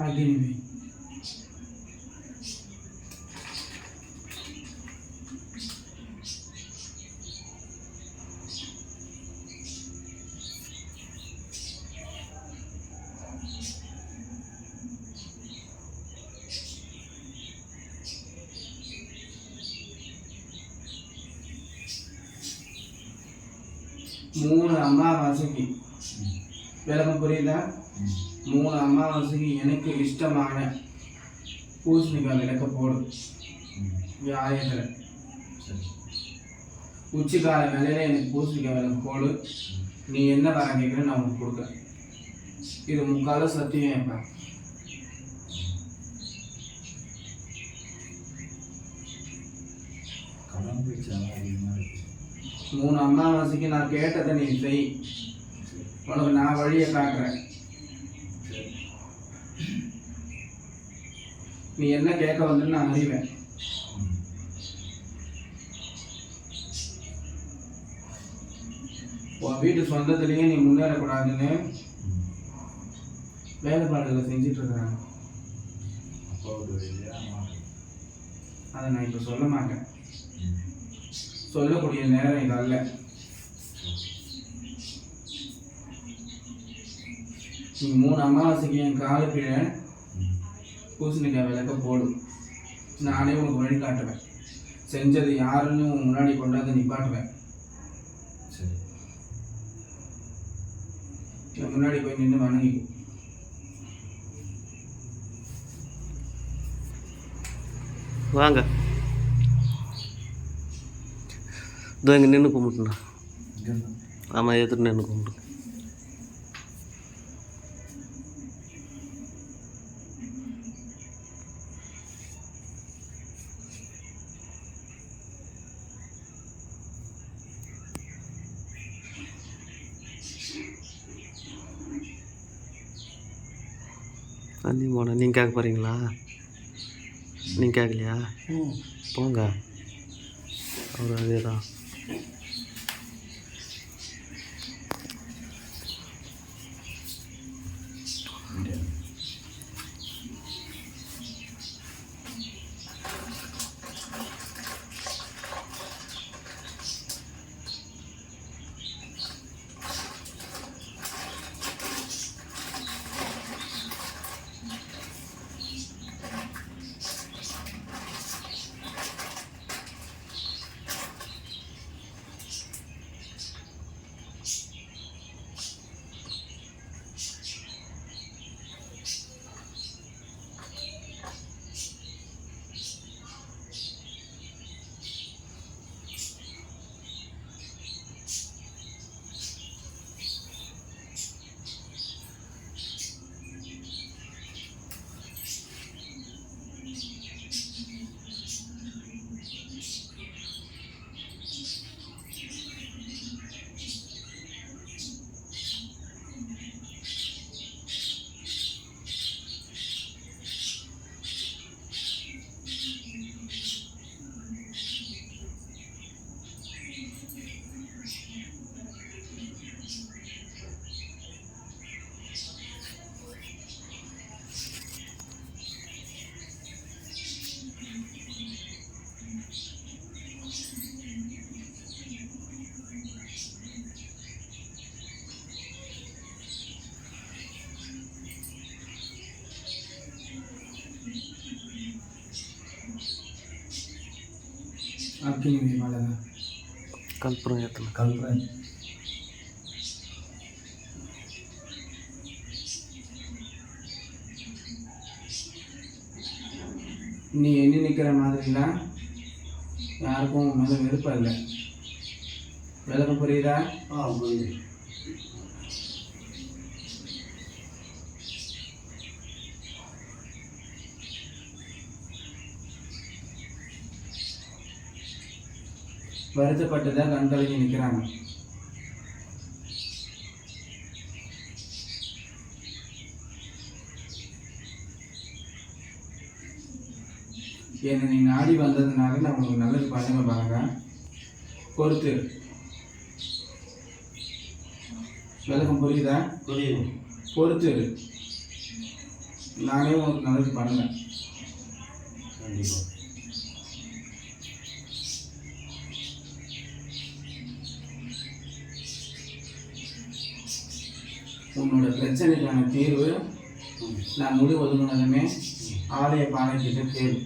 அக்னிவி மூணு அமாவாசைக்கு விளக்கம் புரியுதா மூணு அமாவாசைக்கு எனக்கு இஷ்டமான பூசணிக்காய் விளக்க போடும் வியாயத்தில் உச்சிக்கால வேலையில எனக்கு பூசணிக்காய் விளக்கு போடு. நீ என்ன வரம் கேட்குற நான் உனக்கு கொடுக்குறேன். இது முக்கால சத்தியம் எப்பா. மூணு அமாவாசைக்கு நான் கேட்டதை நீ செய். உனக்கு நான் வழியை காட்டுறேன். நீ என்ன கேட்க வந்து நான் அறிவேன். உன் வீட்டு சொந்தத்திலேயே நீ முன்னேறக்கூடாதுன்னு வேலைப்பாடுகளை செஞ்சுட்டு இருக்கிறாங்க. அதை நான் இப்போ சொல்ல மாட்டேன். சொல்லக்கூடிய நேரம் இது அல்ல. நீ மூணு அமாவாசைக்கு என் காலு கீழே பூசணிக்காய் விளக்க போடு நானே உனக்கு வழி காட்டுவேன். செஞ்சது யாருன்னு உன் முன்னாடி கொண்டாந்து நிப்பாட்டுவேன் சரி. முன்னாடி போய் நின்று வணங்கிக்கும் வாங்க. இதோ இங்கே நின்று கும்பிட்டுண்ணா ஆமாம் எதிர்த்து நின்று கும்பிட்டு அண்ணி போன நீங்கள் கேட்க போகிறீங்களா நீங்கள் கேட்கலையா? போங்க. அவர் அதே தான் இங்கே மலை கற்பூரம் ஏற்றலாம் கல்பனை நீ எண்ணி நிற்கிற மாதிரிலாம் யாருக்கும் உன் மேலே விருப்பம் இல்லை. விளக்கம் புரியுதா? ஆ புரியுது. வருத்தப்பட்டு தான் கண் கலங்கி நிற்கிறாங்க என்னை நீ நாடி வந்ததுனால நான் உங்களுக்கு நல்லது பண்ணுங்க பாருங்க பொறுத்து. விளக்கம் புரியுதா? புரியுது. பொறுத்து. நானே உனக்கு நல்லது பண்ணுவேன் கண்டிப்பாக உன்னோட பிரச்சனைக்கான தீர்வு நான் முடி ஒதுங்கினதுமே ஆலய பானை கிட்ட கேளு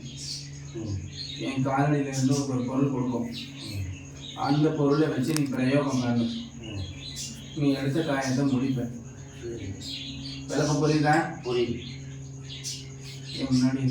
ம் என் காலடியில இருந்து ஒரு பொருள் கொடுக்கும். அந்த பொருளை வச்சு நீ பிரயோகம் பண்ணு. நீ எடுத்த காயத்தை முடிப்ப. சரி விளக்கம் புரியுதா? புரியுது. என் முன்னாடி